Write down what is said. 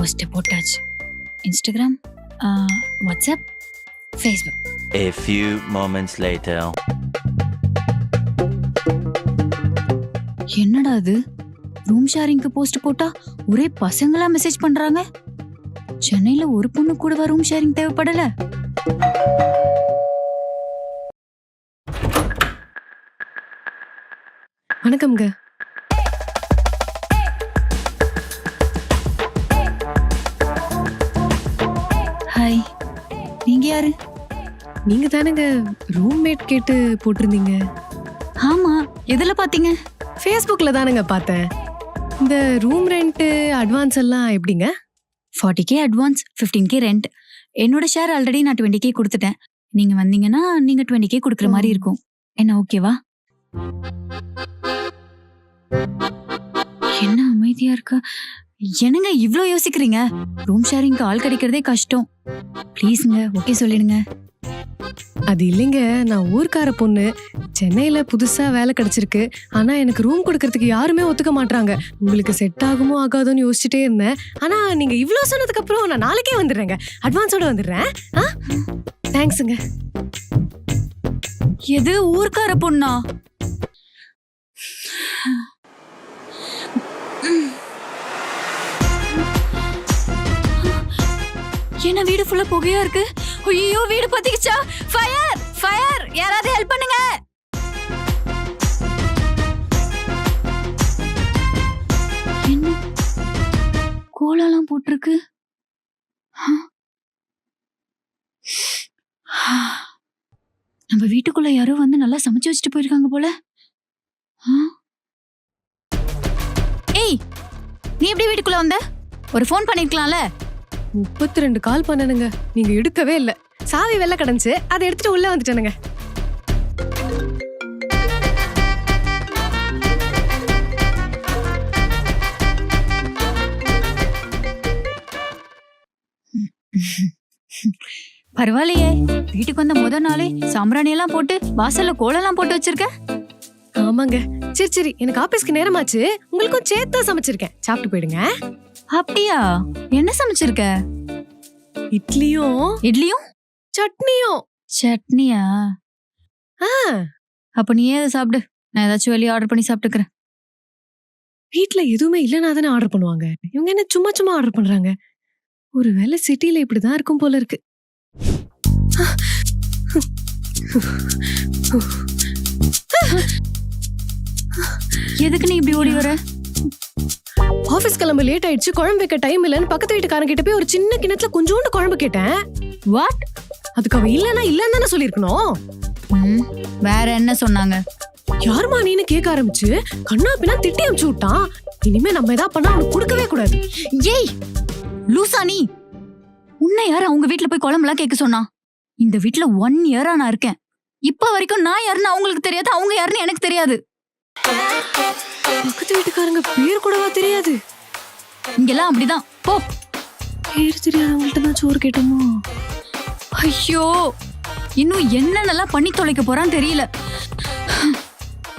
Post போட்டாச்சு. Instagram WhatsApp Facebook. A few moments later. என்னடா இது? ரூம் ஷேரிங்க்கு போஸ்ட் போட்டா ஒரே பசங்களா மெசேஜ் பண்றாங்க? சென்னையில ஒரு பொண்ணு கூட ரூம் ஷேரிங் தேவைப்படல? வணக்கம்ங்க. யாரு? நீங்க தானேங்க ரூம்மேட் கேட்டு போட்டிருந்தீங்க. ஆமா எதுல பாத்தீங்க? ஃபேஸ்புக்ல தானேங்க பார்த்தேன். இந்த ரூம் ரெண்ட் அட்வான்ஸ் எல்லாம் எப்படிங்க? Forty K advance fifteen K rent என்னோட ஷேர் ஆல்ரெடி நான் டுவெண்ட்டி கே கொடுத்துட்டேன். நீங்க வந்தீங்கன்னா நீங்க டுவெண்ட்டி கே கொடுக்குற மாதிரி. இருக்கும். என்ன ஓகேவா என்ன அமைதியா இருக்கா? என்னங்க இவ்ளோ யோசிக்கிறீங்க? ரூம் ஷேரிங்க்கு ஆள் கிடைக்கிறதே கஷ்டம். ப்ளீஸுங்க ஓகே சொல்லிடுங்க. அது இல்லைங்க நான் ஊர்க்கார பொண்ணு. சென்னையில புதுசா வேலை கிடைச்சிருக்கு. ஆனா எனக்கு ரூம் கொடுக்கறதுக்கு யாருமே ஒத்துக்க மாட்றாங்க. உங்களுக்கு செட் ஆகுமோ ஆகாதோன்னு யோசிச்சுட்டே இருந்தேன். ஆனா நீங்க இவ்ளோ சொன்னதுக்கு அப்புறம் நான் நாளைக்கே வந்துடுறேங்க. அட்வான்ஸோட வந்துடுறேன். ஆ? தேங்க்ஸுங்க எது ஊர்க்கார பொண்ணா? என்ன வீடு ஃபுல்லா புகையா இருக்கு? ஐயோ வீடு பத்திக்கிச்சா? ஃபயர் ஃபயர் யாராவது ஹெல்ப் பண்ணுங்க! என்ன? கோலம்லாம் போட்டிருக்கு? ஆ. நம்ம வீட்டுக்குள்ள யாரோ வந்து நல்லா சமைச்சு வச்சுட்டு போயிருக்காங்க போல. ஆ? ஏய் நீ எப்படி வீட்டுக்குள்ள வந்த? ஒரு ஃபோன் பண்ணிருக்கலாம்ல. முப்பத்தி ரெண்டு கால் பண்ணனுங்க. நீங்க எடுக்கவே இல்ல. சாவி வெள்ள கடந்துச்சு. அதை எடுத்துட்டு உள்ள வந்துட்டேனுங்க. பரவாயில்லையே. வீட்டுக்கு வந்த முத நாளே சாம்பிராணி எல்லாம் போட்டு வாசல்ல கோலம்லாம் போட்டு வச்சிருக்க? ஆமாங்க. சரி சரி. எனக்கு ஆபீஸ்க்கு நேரமாச்சு. உங்களுக்கும் சேர்த்தா சமைச்சிருக்கேன். சாப்பிட்டு போயிடுங்க. அப்படியா? என்ன சமைச்சிருக்க? இட்லியும் இட்லியும் சட்னியும் சட்னியா? ஆ. அப்ப நீ ஏதாவது சாப்பிடு. நான் ஏதாச்சும் வெளியே ஆர்டர் பண்ணி சாப்பிட்டுக்கிறேன். வீட்ல எதுவுமே இல்லைனா தானே ஆர்டர் பண்ணுவாங்க. இவங்க என்ன சும்மா சும்மா ஆர்டர் பண்றாங்க? ஒருவேளை சிட்டில இப்படிதான் இருக்கும் போல இருக்கு. எதுக்கு நீ இப்படி ஓடி வர? ஆபீஸ் கிளம்ப லேட் ஆயிடுச்சு குழம்பு வைக்க டைம் இல்லைன்னு பக்கத்து வீட்டுக்காரன் கிட்ட போய் ஒரு சின்ன கிணத்துல கொஞ்சோண்டு குழம்பு கேட்டேன். வாட் அதுக்கு அவன் இல்லனா இல்லன்னு தானே சொல்லிருக்கணும் வேற என்ன சொன்னாங்க? யாருமா நீன்னு கேட்க ஆரம்பிச்சு கண்ணா பின்னா திட்டி அமிச்சு விட்டான். இனிமே நம்ம ஏதா பண்ணா அவனுக்கு கொடுக்கவே கூடாது. ஏய் லூசா நீ. உன்னை யார் அவங்க வீட்ல போய் குழம்புலாம் கேட்க சொன்னா? இந்த வீட்ல ஒன் இயரா நான் இருக்கேன். இப்ப வரைக்கும் நான் யாருன்னு அவங்களுக்கு தெரியாது அவங்க யாருன்னு எனக்கு தெரியாது. பக்கத்து வீட்டுக்காரங்க பேர் கூடவா தெரியாது. இங்கெல்லாம் அப்படிதான். போ. பேர் தெரியாதவங்கள்ட்ட தான் சோறு கேட்டோமோ? ஐயோ இன்னும் என்னென்னலாம் பண்ணி தொலைக்க போறான்னு தெரியல.